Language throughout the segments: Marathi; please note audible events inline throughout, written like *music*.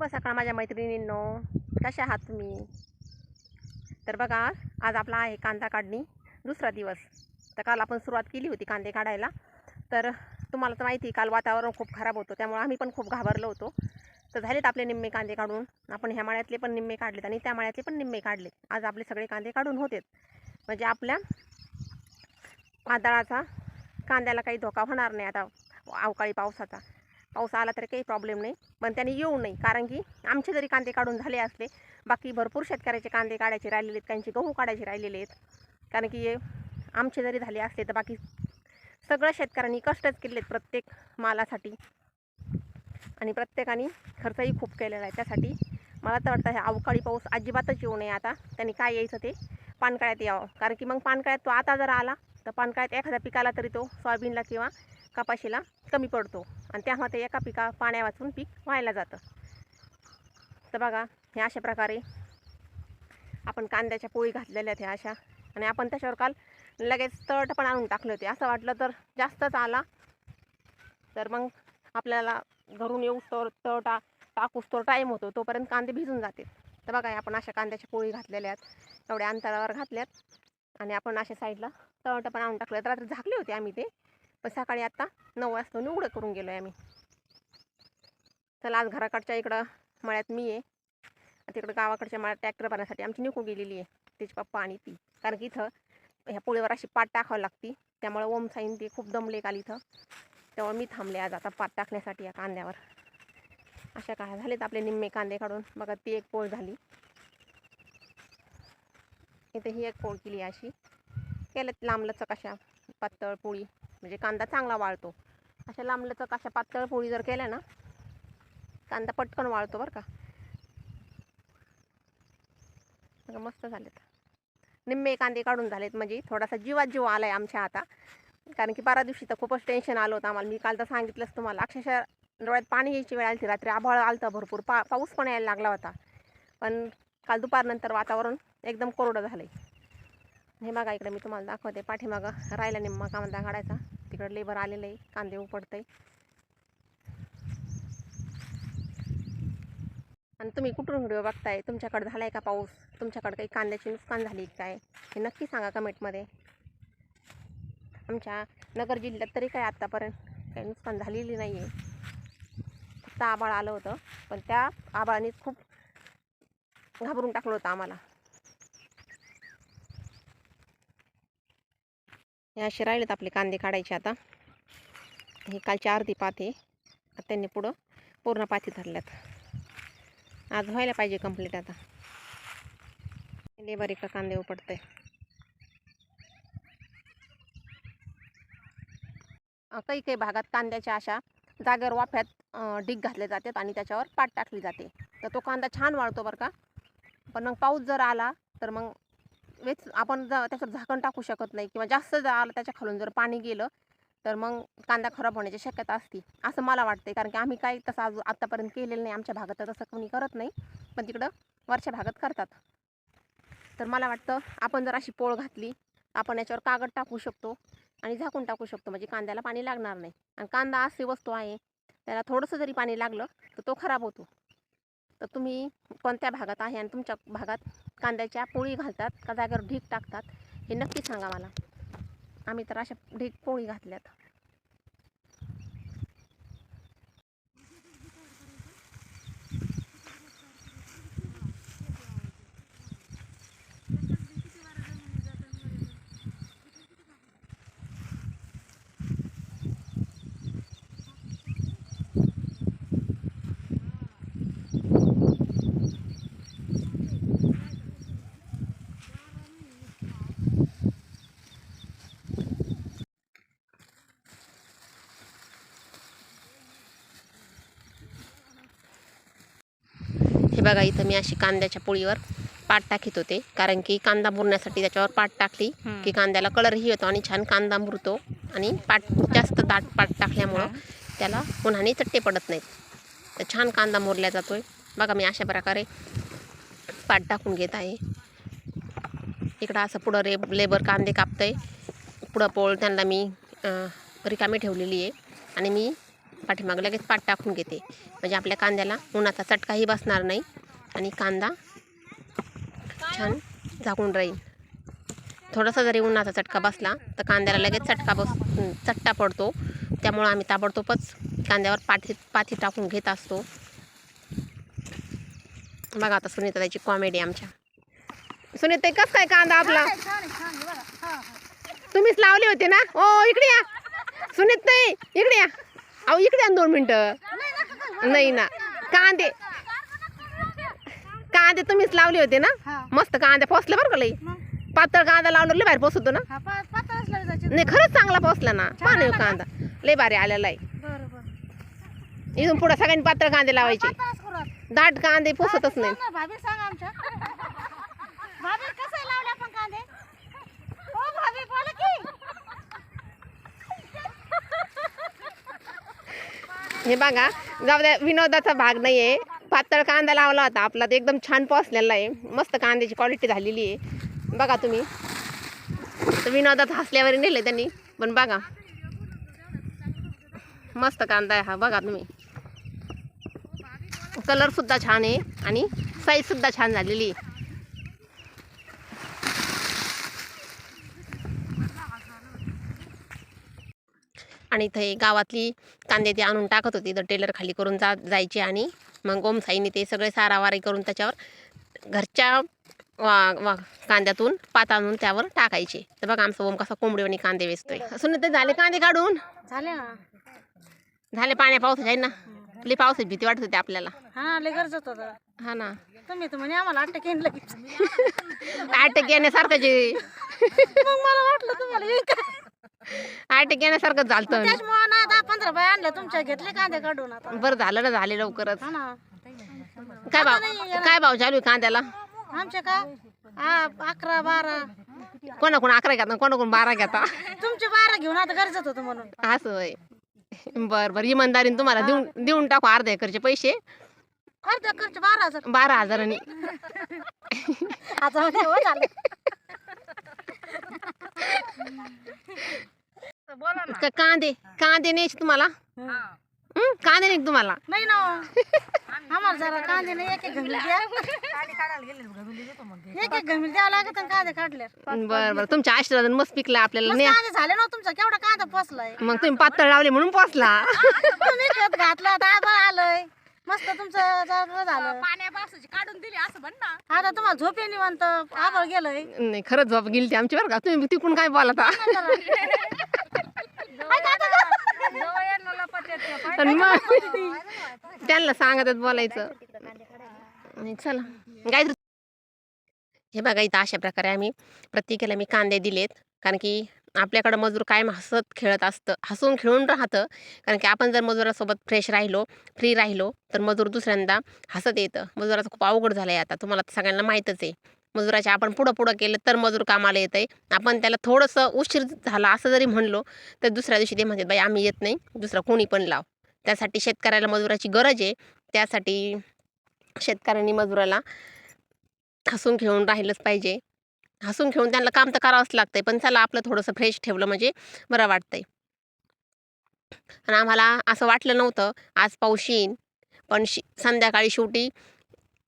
शुभ सकाळ माझ्या मैत्रिणींनो. कशा आहात तुम्ही? तर बघा आज आपला आहे कांदा काढणी दुसरा दिवस. तर काल आपण सुरुवात केली होती कांदे काढायला. तर तुम्हाला तर माहिती काल वातावरण खूप खराब होतं त्यामुळे आम्ही पण खूप घाबरलो होतो. तर झालेत आपले निम्मे कांदे काढून. आपण ह्या माळ्यातले पण निम्मे काढलेत आणि त्या माळ्यातले पण निम्मे काढले आज आपले सगळे कांदे काढून होतेत. म्हणजे आपल्या वादळाचा कांद्याला काही धोका होणार नाही आता अवकाळी पावसाचा. पाऊस आला तरी काही प्रॉब्लेम नाही. पण त्यांनी येऊ नाही कारण की आमचे जरी कांदे काढून झाले असले बाकी भरपूर शेतकऱ्याचे कांदे काढायचे राहिलेले आहेत. त्यांचे गहू काढायचे राहिलेले आहेत. कारण की हे आमचे जरी झाले असले तर बाकी सगळ्या शेतकऱ्यांनी कष्टच केले आहेत प्रत्येक मालासाठी. आणि प्रत्येकाने खर्चही खूप केलेला आहे. त्यासाठी मला तर वाटतं हे अवकाळी पाऊस अजिबातच येऊ नये आता. त्यांनी काय यायचं ते पानकाळ्यात यावं. कारण की मग पानकाळ्यात तो आता जर आला तर पानकाळ्यात एखाद्या पिकाला तरी तो सोयाबीनला किंवा कपाशीला कमी पडतो. आणि त्यामध्ये एका पिका पाण्या वाचून पीक व्हायला जातं. तर बघा हे अशा प्रकारे आपण कांद्याच्या पोळी घातलेल्या आहेत ह्या अशा. आणि आपण त्याच्यावर काल लगेच तळट पण आणून टाकले होते. असं वाटलं तर जास्तच आला. तर मग आपल्याला घरून येऊ तर तळटा टाकूस तो टाईम होतो. तोपर्यंत कांदे भिजून जाते तर बघा आपण अशा कांद्याच्या पोळी घातलेल्या आहेत. एवढ्या अंतरावर घातल्यात. आणि आपण अशा साईडला तळट पण आणून टाकलं. रात्री झाकले होते आम्ही ते. पण सकाळी आत्ता नऊ वाजता उघडं करून गेलो आहे आम्ही. चला आज घराकडच्या इकडं मळ्यात मी आहे. तिकडं गावाकडच्या मळ्यात ट्रॅक्टर भरण्यासाठी आमची निघून गेलेली आहे. तिचे पप्पा आणि ती. कारण की इथं ह्या पोळीवर अशी पाट टाकावं लागती. त्यामुळे ओम साईन ते खूप दमले काल इथं. तेव्हा मी थांबले आज आता पाट टाकण्यासाठी या कांद्यावर. अशा काय झालेत आपले निम्मे कांदे काढून. बघा ती एक पोळ झाली. इथे ही एक पोळ केली अशी. केल्यात लांबलचक अशा पातळ पोळी. म्हणजे कांदा चांगला वाळतो. अशा लांबलचक अशा पातळ पोळी जर केल्या ना कांदा पटकन वाळतो बरं का. मस्त झालेत. निम्मे कांदे काढून झालेत म्हणजे थोडासा जीवात जीव आला आहे आमच्या आता. कारण की बारा दिवशी तर खूपच टेन्शन आलं होतं आम्हाला. मी काल तर सांगितलंच तुम्हाला अक्षरशः डोळ्यात पाणी यायची वेळ आली रात्री आभाळ आलं भरपूर. पा पाऊस पण यायला लागला होता. पण काल दुपारनंतर वातावरण एकदम कोरडं झालं आहे हे बघा इकडे मी तुम्हाला दाखवते. पाठीमागं राहिला निम्मा कांदा काढायचा. इकडं लेबर आलेलं आहे. कांदे उपडतंय. आणि तुम्ही कुठून व्हिडिओ बघताय? तुमच्याकडे झाला आहे का पाऊस? तुमच्याकडे काही कांद्याची नुकसान झाली काय? हे नक्की सांगा कमेंटमध्ये. आमच्या नगर जिल्ह्यात तरी काय आत्तापर्यंत काही नुकसान झालेली नाही आहे फक्त आबाळ आलं होतं. पण त्या आबाळानेच खूप घाबरून टाकलं होतं आम्हाला. हे असे राहिलेत आपले कांदे काढायचे आता. हे कालची अर्धी पाती त्यांनी पुढं पूर्ण पाती धरल्यात. आज व्हायला पाहिजे कंप्लीट आता. लेबर इकडं कांदे उपडते काही काही भागात कांद्याच्या अशा जागेवर वाफ्यात ढीग घातले जातात आणि त्याच्यावर पाट टाकली जाते. तर तो कांदा छान वाळतो बरं का. पण मग पाऊस जर आला तर मग वेच आपण ज त्याच्यावर झाकण टाकू शकत नाही किंवा जास्त जर आलं त्याच्या खालून जर पाणी गेलं तर मग कांदा खराब होण्याची शक्यता असते. असं मला वाटते कारण की आम्ही काही तसं आज आत्तापर्यंत केलेलं नाही. आमच्या भागात तर तसं कोणी करत नाही. पण तिकडं वरच्या भागात करतात. तर मला वाटतं आपण जर अशी पोळ घातली आपण याच्यावर कागद टाकू शकतो आणि झाकून टाकू शकतो. म्हणजे कांद्याला पाणी लागणार नाही. आणि कांदा अशी वस्तू आहे त्याला थोडंसं जरी पाणी लागलं तर तो खराब होतो. तर तुम्ही कोणत्या भागात आहे आणि तुमच्या भागात कांद्याच्या पोळी घालतात का जागेवर ढीक टाकतात हे नक्की सांगा मला. आम्ही तर अशा ढीक पोळी घातल्यात. बघा इथं मी अशी कांद्याच्या पोळीवर पाट टाकीत होते. कारण की कांदा मुरण्यासाठी त्याच्यावर पाट टाकली की कांद्याला कलरही येतो आणि छान कांदा मुरतो आणि पाट जास्त दाट पाट टाकल्यामुळं त्याला उन्हाने चट्टे पडत नाहीत तर छान कांदा मुरल्या जातोय. बघा मी अशा प्रकारे पाट टाकून घेत आहे. इकडं असं पुढं रे लेबर कांदे कापतंय. पुढं पोळ त्यांना मी रिकामी ठेवलेली आहे. आणि मी पाठीमागं लगेच पाट टाकून घेते. म्हणजे आपल्या कांद्याला उन्हाचा चटकाही बसणार नाही. आणि कांदा. छान झाकून राहील. थोडासा जरी उन्हाचा चटका बसला तर कांद्याला लगेच चटका बस चट्टा पडतो. त्यामुळं आम्ही ताबडतोबच कांद्यावर पाठी पाठी टाकून घेत असतो. बघा आता सुनीता त्याची कॉमेडी आमच्या. सुनीता कसं काय कांदा आपला? तुम्हीच लावले होते ना? ओ इकडे या. सुनीत नाही इकडे या. अहो इकडे या दोन मिनटं. नाही ना. कांदे. कांदे तुम्हीच लावले होते ना? मस्त कांदे पोचले बरं का लई? पातळ कांदा लावलं लय भारी पोचतो ना? नाही खरंच चांगला पोचला ना. पान येऊ कांदा. लय भारी आलेला आहे. इथून पुढे सगळ्यांनी पातळ कांदे लावायचे. दाट कांदे पोचतच नाही. भाभी सांग आमच्या. भाभी कसं लावले आपण कांदे? हो भाभी बोला की. हे बघा जाऊ द्या विनोदाचा भाग नाही आहे पातळ कांदा लावला होता. आपला तर एकदम छान पोचलेला आहे. मस्त कांद्याची क्वालिटी झालेली आहे. बघा तुम्ही. तर विनोदात हसल्यावर नेले त्यांनी. पण बघा. मस्त कांदा आहे हा. बघा तुम्ही. कलरसुद्धा छान आहे आणि साईजसुद्धा छान झालेली आहे. आणि इथे गावातली कांदे ती आणून टाकत होती. तर टेलर खाली करून जा जायची आणि मग ओमसाईने ते सगळे सारावारी करून त्याच्यावर घरच्या वा वा कांद्यातून पात आणून त्यावर टाकायचे. तर बघा आमचा ओम कसा कोंबडीवानी कांदे वेचतोय. सुन ते झाले कांदे काढून? झाले ना. झाले पाण्या पावसाचे आहे ना? लई पावसाची भीती वाटत होती आपल्याला. हा लय होतं हा ना. तुम्ही तर म्हणे आम्हाला अटक येईन लगेच. *laughs* अटक येण्यासारखं जे. मग मला वाटलं तुम्हाला अटक येण्यासारखं झालं त्याच्यामुळे ना दहा पंधरा बाय आणल्या तुमच्या घेतले कांदे काढून आता. बरं झालं ना झाले लवकरच. हा ना. काय भाव काय भाव चालू आहे कांद्याला? आमचे का? हा अकरा बारा. कोणाकोण अकरा घेता कोणाकोण बारा घेता तुमचे बारा घेऊन आता गरजत होतं म्हणून. असं होय. बर बर इमानदारीने तुम्हाला देऊन देऊन टाकू अर्ध्या एकरचे पैसे. अर्ध्या खर्च बारा हजार. बारा हजारांनी. आता हो झालं. बोला ना. का- कांदे कांदे न्यायचे तुम्हाला? हं? कांदे नाही का तुम्हाला? नाही ना. *laughs* आम्हाला जरा कांदे नाही एक एक घमिल द्या. एक एक घमिल द्यावं लागत आणि कांदे काढले. बर बर. तुमच्या आशीर्वाद मस्त पिकला आपल्याला. मस्त न्या. कांदे झाले ना तुमचा केवढा कांदा पोचलाय मग तुम्ही पातळ लावले म्हणून पोचला तुम्ही खत घातलं आलंय. मस्त तुमचं झालं. काढून दिली असं म्हण ना. आता तुम्हाला झोपे निवांत आबळ गेलंय. नाही खरंच झोप गेली ती आमची बरं का. तुम्ही तिकून काय बोलता? आणि मग *laughs* त्यांना सांगतच बोलायचं. आणि चला. गायत्री हे बघा इथं अशा प्रकारे आम्ही प्रत्येकाला मी कांदे दिलेत. कारण की आपल्याकडं मजूर कायम हसत खेळत असतं. हसून खेळून राहतं. कारण की आपण जर मजुरासोबत फ्रेश राहिलो फ्री राहिलो तर मजूर दुसऱ्यांदा हसत येतं. मजुराचं खूप अवघड झालं आहे आता. तुम्हाला सगळ्यांना माहीतच आहे. मजुराच्या आपण पुढं पुढं केलं तर मजूर कामाला येत आहे आपण त्याला थोडंसं उशीर झाला असं जरी म्हणलो तर दुसऱ्या दिवशी ते म्हणतात बाई आम्ही येत नाही. दुसरा कोणी पण लाव. त्यासाठी शेतकऱ्याला मजुराची गरज आहे. त्यासाठी शेतकऱ्यांनी मजुराला हसून खेळून राहिलंच पाहिजे. हसून खेळून त्यांना काम तर करावंच लागतंय पण चला आपलं थोडंसं फ्रेश ठेवलं म्हणजे बरं वाटतंय. आणि आम्हाला असं वाटलं नव्हतं आज पाऊस येईन. पण शि संध्याकाळी शेवटी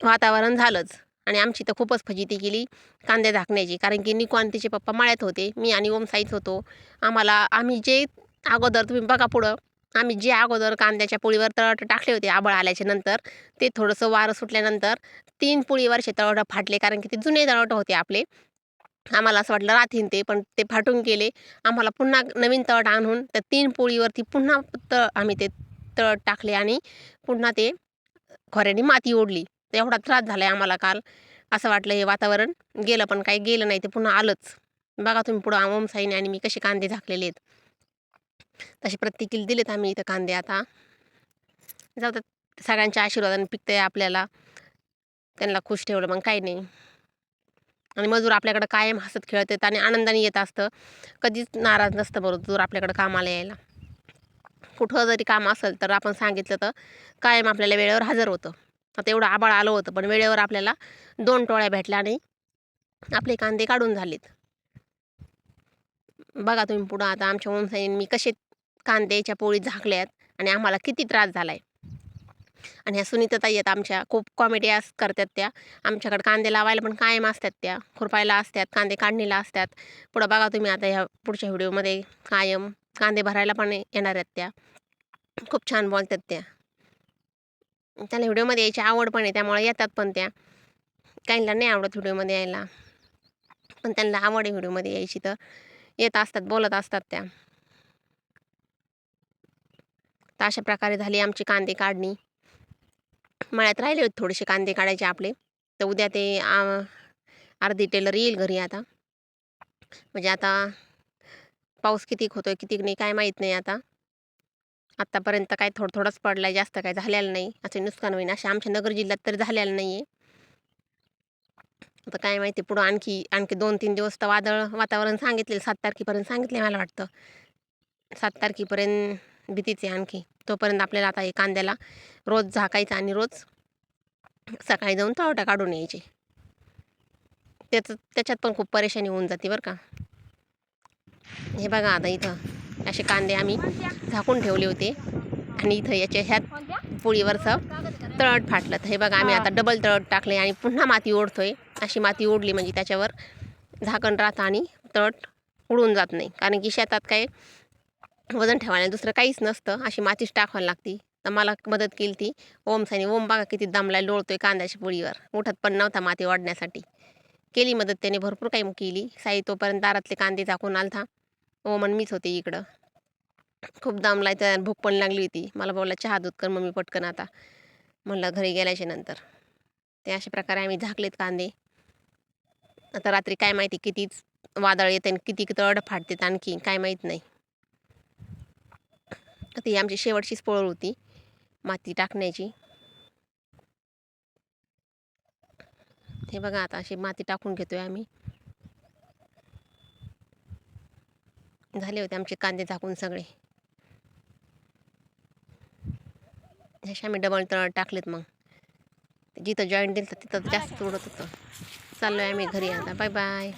वातावरण झालंच. आणि आमची तर खूपच फजिती केली कांदे झाकण्याची. कारण की निको आणि तिचे पप्पा माळ्यात होते मी आणि ओम साईत होतो. आम्हाला आम्ही जे अगोदर तुम्ही बघा पुढं आम्ही जे अगोदर कांद्याच्या पोळीवर तळट टाकले होते आबळ आल्याच्यानंतर ते थोडंसं वारं सुटल्यानंतर तीन पोळीवरचे तळट फाटले कारण की ते जुने तळट होते आपले. आम्हाला असं वाटलं राहतीन ते पण ते फाटून गेले. आम्हाला पुन्हा नवीन तळट आणून त्या तीन पोळीवरती पुन्हा तळ आम्ही ते तळट टाकले आणि पुन्हा ते खोऱ्याने माती ओढली. एवढा त्रास झाला आहे आम्हाला काल. असं वाटलं हे वातावरण. गेलं पण काही गेलं नाही ते पुन्हा आलंच. बघा तुम्ही पुढं ओम साईने आणि मी कसे कांदे झाकलेले आहेत. तसे प्रत्येकीला दिलेत आम्ही इथं कांदे आता. जाऊ तर सगळ्यांच्या आशीर्वादाने पिकतंय आपल्याला. त्यांना खुश ठेवलं मग काही नाही. आणि मजूर आपल्याकडं कायम हसत खेळत येत आणि आनंदाने येत असतं. कधीच नाराज नसतं मजूर आपल्याकडं कामाला यायला. कुठं जरी काम असेल तर आपण सांगितलं तर कायम आपल्याला वेळेवर हजर होतं. आता एवढं आबाळ आलं होतं पण वेळेवर आपल्याला दोन टोळ्या भेटल्या आणि आपले कांदे काढून झालेत. बघा तुम्ही पुढं आता आमच्या ओमसाईन मी कसे कांद्याच्या पोळीत झाकल्यात आणि आम्हाला किती त्रास झाला आहे आणि ह्या सुनीताताई आहेत आमच्या खूप कॉमेडी अस करतात त्या. आमच्याकडे कांदे लावायला पण कायम असतात त्या. खुरपायला असतात कांदे काढणीला असतात. पुढं बघा तुम्ही आता ह्या पुढच्या व्हिडिओमध्ये कायम कांदे भरायला पण येणार आहेत त्या. खूप छान बोलतात त्या. त्याला व्हिडिओमध्ये यायची आवड पण आहे त्यामुळे येतात पण त्या. काहींना नाही आवडत व्हिडिओमध्ये यायला. पण त्यांना आवड आहे व्हिडिओमध्ये यायची तर येत असतात बोलत असतात त्या. तर अशा प्रकारे झाली आमची कांदे काढणी. मळ्यात राहिले होते थोडेसे कांदे काढायचे आपले. तर उद्या ते अर्धी टेलर येईल घरी आता. म्हणजे आता पाऊस कितीक होतोय कितीक नाही काय माहीत नाही आता. आत्तापर्यंत काय थोडं थोडंच पडलं आहे जास्त काय झालेलं नाही. असे नुकसान होईन. असे आमच्या नगर जिल्ह्यात तरी झालेलं नाही आहे आता काय माहिती पुढं आणखी आणखी दोन तीन दिवस तर वादळ वातावरण सांगितले सात तारखेपर्यंत सांगितले मला वाटतं. सात तारखेपर्यंत भीतीचे आणखी. तोपर्यंत आपल्याला आता हे कांद्याला रोज झाकायचं आणि रोज सकाळी जाऊन तळटा काढून यायचे. त्याचं त्याच्यात पण खूप परेशानी होऊन जाते बरं का. हे बघा आता इथं. असे कांदे आम्ही झाकून ठेवले होते. आणि इथं याच्या ह्यात पोळीवरचं तळट फाटलं. तर हे बघा आम्ही आता डबल तळट टाकले आणि पुन्हा माती ओढतोय. अशी माती ओढली म्हणजे त्याच्यावर झाकण राहतं आणि तळट उडून जात नाही. कारण की शेतात काय वजन ठेवायला दुसरं काहीच नसतं. अशी मातीच टाकावी लागती. तर मला मदत केली ती. ओम साईने ओम बघा किती दमलाय लोळतोय कांद्याच्या पोळीवर उठत पण नव्हता माती वाढण्यासाठी केली मदत त्याने भरपूर काही केली. साई तोपर्यंत दारातले कांदे टाकून आलथा हो, ओमन मीच होते इकडं. खूप दमलाय तर भूक पण लागली होती. मला बोलला चहा दूध कर मम्मी पटकन आता. म्हणलं घरी गेल्याच्यानंतर. ते अशा प्रकारे आम्ही झाकलेत कांदे. आता रात्री काय माहिती कितीच वादळ येते आणि किती तड फाटतात आणखी काय माहीत नाही. ती आमची शेवटचीच पोळ होती माती टाकण्याची. हे बघा आता अशी माती टाकून घेतोय आम्ही. झाले होते आमचे कांदे झाकून सगळे. असे आम्ही डबल तळ टाकलेत मग. जिथं जॉईंट दिलं तिथं जास्त उडत होतं. चाललो आहे आम्ही घरी आता. Bye bye